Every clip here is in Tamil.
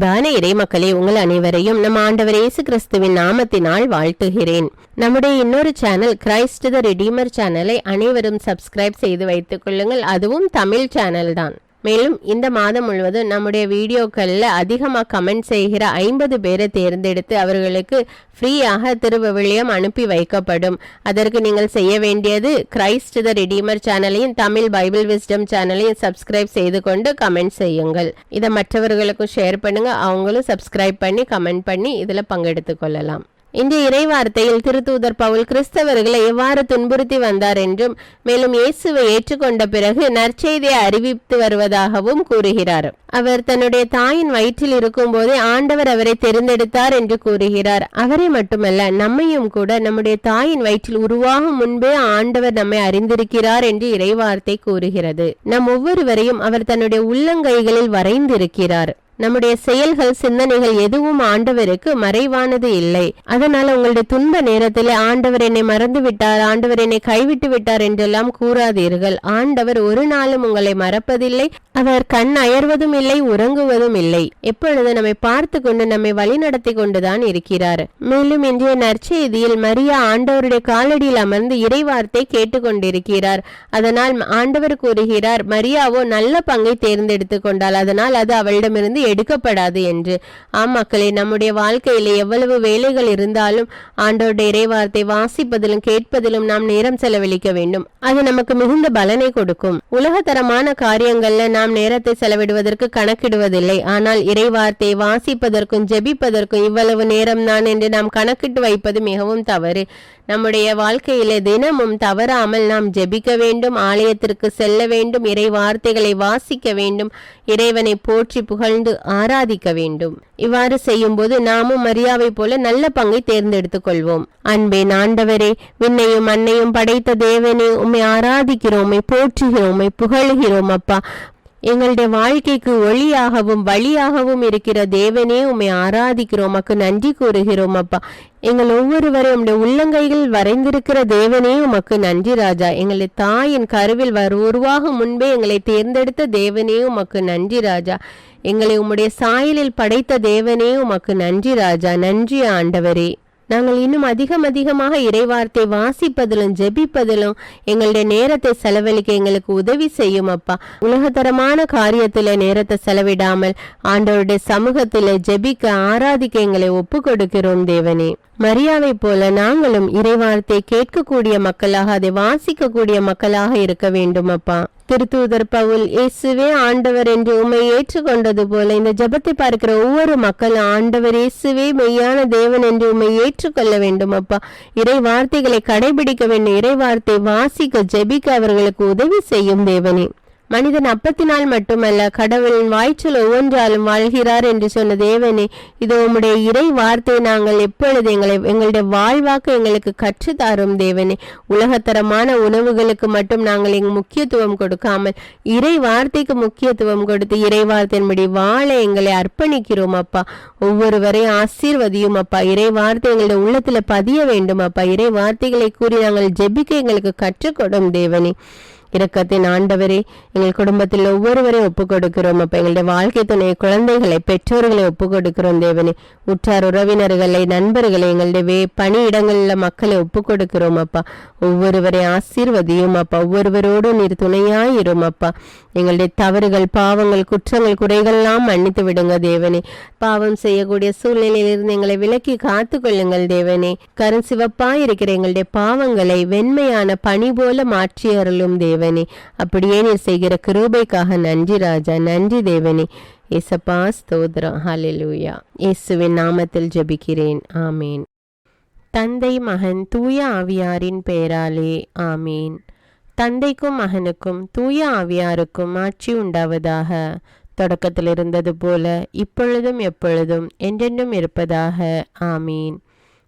அன்பான இறைமக்களே உங்கள் அனைவரையும் நம் ஆண்டவர் இயேசு கிறிஸ்துவின் நாமத்தினால் வாழ்த்துகிறேன். நம்முடைய இன்னொரு சேனல் கிரைஸ்ட் த ரிடீமர் சேனலை அனைவரும் சப்ஸ்கிரைப் செய்து வைத்துக் கொள்ளுங்கள். அதுவும் தமிழ் சேனல் தான். மேலும் இந்த மாதம் முழுவதும் நம்முடைய வீடியோக்களில் அதிகமாக கமெண்ட் செய்கிற ஐம்பது பேரை தேர்ந்தெடுத்து அவர்களுக்கு ஃப்ரீயாக திருவிவிலியம் அனுப்பி வைக்கப்படும். அதற்கு நீங்கள் செய்ய வேண்டியது கிரைஸ்ட் த ரெடீமர் சேனலையும் தமிழ் பைபிள் விஸ்டம் சேனலையும் சப்ஸ்கிரைப் செய்து கொண்டு கமெண்ட் செய்யுங்கள். இதை மற்றவர்களுக்கும் ஷேர் பண்ணுங்கள் அவங்களும் சப்ஸ்கிரைப் பண்ணி கமெண்ட் பண்ணி இதில் பங்கெடுத்து கொள்ளலாம். இந்த இறைவார்த்தையில் திருத்தூதர் பவுல் கிறிஸ்தவர்களை எவ்வாறு துன்புறுத்தி வந்தார் என்றும் மேலும் இயேசுவை ஏற்றுக்கொண்ட பிறகு நற்செய்தியை அறிவித்து வருவதாகவும் கூறுகிறார். அவர் தன்னுடைய தாயின் வயிற்றில் இருக்கும் போதே ஆண்டவர் அவரை தெரிந்தெடுத்தார் என்று கூறுகிறார். அவரை மட்டுமல்ல நம்மையும் கூட நம்முடைய தாயின் வயிற்றில் உருவாகும் முன்பே ஆண்டவர் நம்மை அறிந்திருக்கிறார் என்று இறைவார்த்தை கூறுகிறது. நம் ஒவ்வொருவரையும் அவர் தன்னுடைய உள்ளங்கைகளில் வரைந்திருக்கிறார். நம்முடைய செயல்கள் சிந்தனைகள் எதுவும் ஆண்டவருக்கு மறைவானது இல்லை. அதனால உங்களுடைய துன்ப நேரத்தில் ஆண்டவர் என்னை மறந்து விட்டார் ஆண்டவர் என்னை கைவிட்டு விட்டார் என்றெல்லாம் கூறாதீர்கள். ஆண்டவர் ஒரு நாளும் உங்களை மறப்பதில்லை அவர் கண் அயர்வதும் இல்லை உறங்குவதும் இல்லை. எப்பொழுது நம்மை பார்த்து கொண்டு நம்மை வழிநடத்தி கொண்டுதான் இருக்கிறார். மேலும் இன்றைய நற்செய்தியில் மரியா ஆண்டவருடைய காலடியில் அமர்ந்து இறைவார்த்தை கேட்டுக்கொண்டிருக்கிறார். அதனால் ஆண்டவர் கூறுகிறார் மரியாவோ நல்ல பங்கை தேர்ந்தெடுத்து கொண்டாள். அதனால் அது அவளிடமிருந்து எடுக்கப்படாது என்று. ஆம் மக்களே நம்முடைய வாழ்க்கையில் எவ்வளவு வேலைகள் இருந்தாலும் ஆண்டவருடைய இறைவார்த்தை வாசிப்பதிலும் கேட்பதிலும் நாம் நேரம் செலவழிக்க வேண்டும். அது நமக்கு மிகுந்த பலனை கொடுக்கும். உலகத்தரமான காரியங்கள்ல நாம் நேரத்தை செலவிடுவதற்கு கணக்கிடுவதில்லை. ஆனால் இறைவார்த்தை வாசிப்பதற்கும் ஜெபிப்பதற்கும் இவ்வளவு நேரம் தான் என்று நாம் கணக்கிட்டு வைப்பது மிகவும் தவறு. நம்முடைய வாழ்க்கையில தினமும் தவறாமல் நாம் ஜெபிக்க வேண்டும் ஆலயத்திற்கு செல்ல வேண்டும் இறை வார்த்தைகளை வாசிக்க வேண்டும் இறைவனை போற்றி புகழ்ந்து ஆராதிக்க வேண்டும். இவ்வாறு செய்யும்போது நாமும் மரியாவை போல நல்ல பங்கை தேர்ந்தெடுத்துக் கொள்வோம் அன்பே ஆண்டவரே விண்ணையும் அன்னையும் படைத்த தேவனே உம்மை ஆராதிக்கிறோம் உம்மை போற்றுகிறோம் உம்மை அப்பா. எங்களுடைய வாழ்க்கைக்கு ஒளியாகவும் வழியாகவும் இருக்கிற தேவனே உம்மை ஆராதிக்கிறோம். அக்கு நன்றி கூறுகிறோம் அப்பா. எங்கள் ஒவ்வொருவரையும் உம்முடைய உள்ளங்கைகள் வரைந்திருக்கிற தேவனே உமக்கு நன்றி ராஜா. எங்களை தாயின் கருவில் வரு உருவாகும் முன்பே எங்களை தேர்ந்தெடுத்த தேவனே உமக்கு நன்றி ராஜா. எங்களை உம்முடைய சாயலில் படைத்த தேவனே உமக்கு நன்றி ராஜா. நன்றி ஆண்டவரே. நாங்கள் இன்னும் அதிகம் அதிகமாக இறைவார்த்தை வாசிப்பதிலும் ஜெபிப்பதிலும் எங்களுடைய நேரத்தை செலவழிக்க எங்களுக்கு உதவி செய்யும் அப்பா. உலகத்தரமான காரியத்தில் நேரத்தை செலவிடாமல் ஆண்டவருடைய சமூகத்தில் ஜெபிக்க ஆராதிக்க எங்களை ஒப்பு கொடுக்கிறோம் தேவனே. மரியாவை போல நாங்களும் இறைவார்த்தை கேட்கக்கூடிய மக்களாக அதை வாசிக்கக்கூடிய மக்களாக இருக்க வேண்டும் அப்பா. திருத்தூதர் பவுல் இயேசுவே ஆண்டவர் என்று உண்மை ஏற்றுக்கொண்டது போல இந்த ஜபத்தை பார்க்கிற ஒவ்வொரு மக்களும் ஆண்டவர் இயேசுவே மெய்யான தேவன் என்று உண்மை ஏற்றுக்கொள்ள வேண்டும் அப்பா. இறை வார்த்தைகளை கடைபிடிக்க வேண்டும் இறை வார்த்தை வாசிக்க ஜெபிக்க அவர்களுக்கு உதவி செய்யும் தேவனே. மனிதன் அப்பத்தினால் மட்டுமல்ல கடவுளின் வாய்ச்சல் ஒவ்வொன்றாலும் வாழ்கிறார் என்று சொன்ன தேவனே இது உம்முடைய இறை வார்த்தை நாங்கள் எப்பொழுது எங்களை எங்களுடைய வாழ்வாக்க எங்களுக்கு கற்று தாரும் தேவனே. உலகத்தரமான உணவுகளுக்கு மட்டும் நாங்கள் எங்கள் முக்கியத்துவம் கொடுக்காமல் இறை வார்த்தைக்கு முக்கியத்துவம் கொடுத்து இறை வார்த்தையின்படி வாழ எங்களை அர்ப்பணிக்கிறோம் அப்பா. ஒவ்வொருவரையும் ஆசீர்வதியும் அப்பா. இறை வார்த்தை எங்களுடைய உள்ளத்துல பதிய வேண்டும் அப்பா. இறை வார்த்தைகளை கூறி நாங்கள் ஜெபிக்க எங்களுக்கு கற்றுக்கொடும் தேவனே. இரக்கத்தின் ஆண்டவரே எங்கள் குடும்பத்தில் ஒவ்வொருவரையும் ஒப்புக் கொடுக்கிறோம் அப்ப எங்களுடைய வாழ்க்கை துணை குழந்தைகளை பெற்றோர்களை ஒப்புக் கொடுக்கிறோம் தேவனே. உற்றார் உறவினர்களை நண்பர்களை எங்களுடைய வே பணியிடங்களில் மக்களை ஒப்புக் கொடுக்கிறோம் அப்பா. ஒவ்வொருவரை ஆசீர்வதியும் அப்பா. ஒவ்வொருவரோடும் நீர் துணையாயிரும் அப்பா. எங்களுடைய தவறுகள் பாவங்கள் குற்றங்கள் குறைகள்லாம் மன்னித்து விடுங்க தேவனே. பாவம் செய்யக்கூடிய சூழ்நிலையிலிருந்து எங்களை விலக்கி காத்து கொள்ளுங்கள் தேவனே. கரும் சிவப்பாய் இருக்கிற எங்களுடைய பாவங்களை வெண்மையான பணி போல மாற்றி அருளும் அப்படியே நீர் செய்கிற கிருபைக்காக நன்றி ராஜா நன்றி தேவனே. ஏசப்பா ஸ்தோத்ரா ஹalleluya. இயேசுவின் நாமத்தில் ஜபிக்கிறேன். ஆமேன். தந்தை மகன் தூய ஆவியாரின் பெயராலே ஆமீன். தந்தைக்கும் மகனுக்கும் தூய ஆவியாருக்கும் ஆட்சி உண்டாவதாக. தொடக்கத்தில் இருந்தது போல இப்பொழுதும் எப்பொழுதும் என்றென்றும் இருப்பதாக ஆமீன்.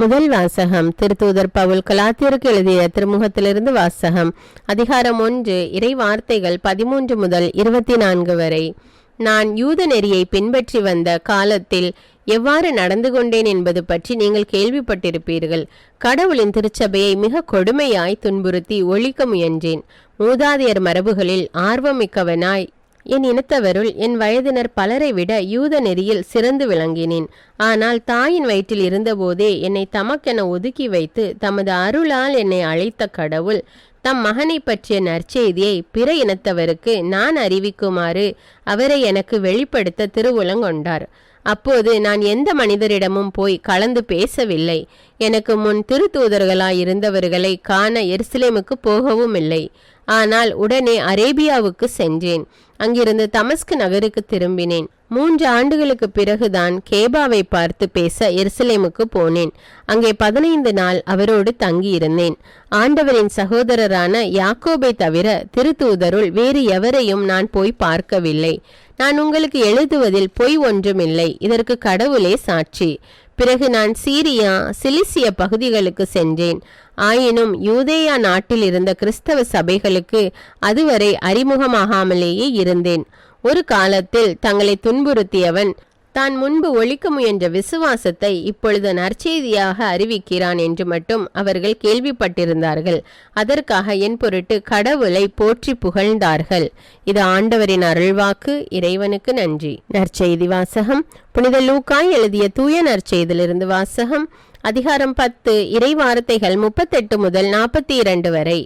முதல் வாசகம் திருத்தூதர் பவுல் கலாத்தியருக்கு எழுதிய திருமுகத்திலிருந்து வாசகம் அதிகாரம் ஒன்று இறை வார்த்தைகள் பதிமூன்று முதல் இருபத்தி நான்கு வரை. நான் யூத நெறியை பின்பற்றி வந்த காலத்தில் எவ்வாறு நடந்து கொண்டேன் என்பது பற்றி நீங்கள் கேள்விப்பட்டிருப்பீர்கள். கடவுளின் திருச்சபையை மிக கொடுமையாய் துன்புறுத்தி ஒழிக்க முயன்றேன். மூதாதையர் மரபுகளில் ஆர்வமிக்கவனாய் என் இனத்தவருள் என் வயதினர் பலரை விட யூத நெறியில் சிறந்து விளங்கினேன். ஆனால் தாயின் வயிற்றில் இருந்தபோதே என்னை தமக்கென ஒதுக்கி வைத்து தமது அருளால் என்னை அழைத்த கடவுள் தம் மகனை பற்றிய நற்செய்தியை பிற இனத்தவருக்கு நான் அறிவிக்குமாறு அவரை எனக்கு வெளிப்படுத்த திருவுலங்கொண்டார் அப்போது நான் எந்த மனிதரிடமும் போய் கலந்து பேசவில்லை. எனக்கு முன் திருத்தூதர்களாய் இருந்தவர்களை காண எருசலேமுக்கு போகவும் இல்லை. ஆனால் உடனே அரேபியாவுக்கு சென்றேன். அங்கிருந்து தமஸ்கு நகருக்கு திரும்பினேன். மூன்று ஆண்டுகளுக்கு பிறகுதான் கேபாவை பார்த்து பேச எருசலேமுக்கு போனேன். அங்கே பதினைந்து நாள் அவரோடு தங்கியிருந்தேன். ஆண்டவரின் சகோதரரான யாக்கோபை தவிர திருத்தூதருள் வேறு எவரையும் நான் போய் பார்க்கவில்லை. நான் உங்களுக்கு எழுதுவதில் பொய் ஒன்றுமில்லை. இதற்கு கடவுளே சாட்சி. பிறகு நான் சீரியா சிலிசிய பகுதிகளுக்கு சென்றேன். ஆயினும் யூதேயா நாட்டில் இருந்த கிறிஸ்தவ சபைகளுக்கு அதுவரை அறிமுகமாகாமலேயே இருந்தேன். ஒரு காலத்தில் தங்களை துன்புறுத்தியவன் தான் முன்பு ஒழிக்க முயன்ற விசுவாசத்தை இப்பொழுது நற்செய்தியாக அறிவிக்கிறான் என்று மட்டும் அவர்கள் கேள்விப்பட்டிருந்தார்கள். அதற்காக என் பொருட்டு கடவுளை போற்றி புகழ்ந்தார்கள். இது ஆண்டவரின் அருள்வாக்கு இறைவனுக்கு நன்றி. நற்செய்தி வாசகம். புனித லூக்காய் எழுதிய தூய நற்செய்திலிருந்து வாசகம். அதிகாரம் பத்து இறை வார்த்தைகள் முப்பத்தெட்டு முதல் நாற்பத்தி இரண்டு வரை.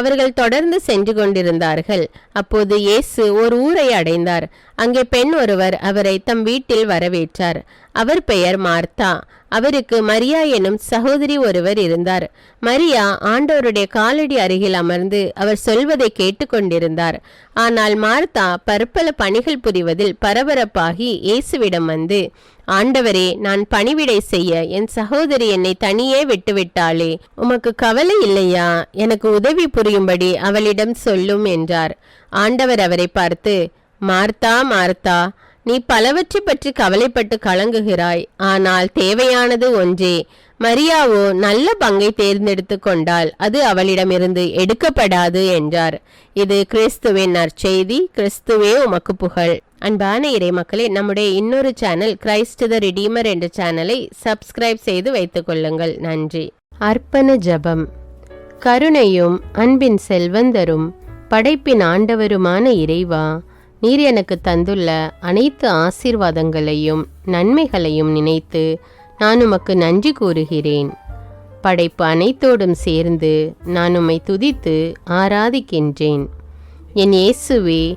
அவர்கள் தொடர்ந்து சென்று கொண்டிருந்தார்கள். அப்போது இயேசு ஒரு ஊரை அடைந்தார். அங்கே பெண் ஒருவர் அவரை தம் வீட்டில் வரவேற்றார். அவர் பெயர் மார்த்தா. அவருக்கு மரியா எனும் சகோதரி ஒருவர் இருந்தார். மரியா ஆண்டவருடைய காலடி அருகில் அமர்ந்து அவர் சொல்வதை கேட்டுக்கொண்டிருந்தார். ஆனால் மார்த்தா பற்பல பணிகள் புரிவதில் பரபரப்பாகி இயேசுவிடம் வந்து ஆண்டவரே நான் பணிவிடை செய்ய என் சகோதரி என்னை தனியே விட்டுவிட்டாளே. உமக்கு கவலை இல்லையா? எனக்கு உதவி புரியும்படி அவளிடம் சொல்லும் என்றார். ஆண்டவர் அவரை பார்த்து மார்த்தா மார்த்தா நீ பலவற்றை பற்றி கவலைப்பட்டு கலங்குகிறாய். ஆனால் தேவையானது ஒன்றே. மரியாவோ நல்ல பங்கை தேர்ந்தெடுத்து கொண்டால் அது அவளிடமிருந்து எடுக்கப்படாது என்றார். இது கிறிஸ்துவின் நற்செய்தி கிறிஸ்துவே உமக்கு புகழ். அன்பான இறை மக்களே நம்முடைய இன்னொரு சேனல் கிரைஸ்ட் த ரிடீமர் என்ற சேனலை சப்ஸ்கிரைப் செய்து வைத்துக் கொள்ளுங்கள். நன்றி. அர்ப்பண ஜபம். கருணையும் அன்பின் செல்வந்தரும் படைப்பின் ஆண்டவருமான இறைவா நீர் எனக்கு தந்துள்ள அனைத்து ஆசீர்வாதங்களையும் நன்மைகளையும் நினைத்து நான் உமக்கு நன்றி கூறுகிறேன். படைப்பு அனைத்தோடும் சேர்ந்து நான் உம்மை துதித்து ஆராதிக்கின்றேன். என் இயேசுவே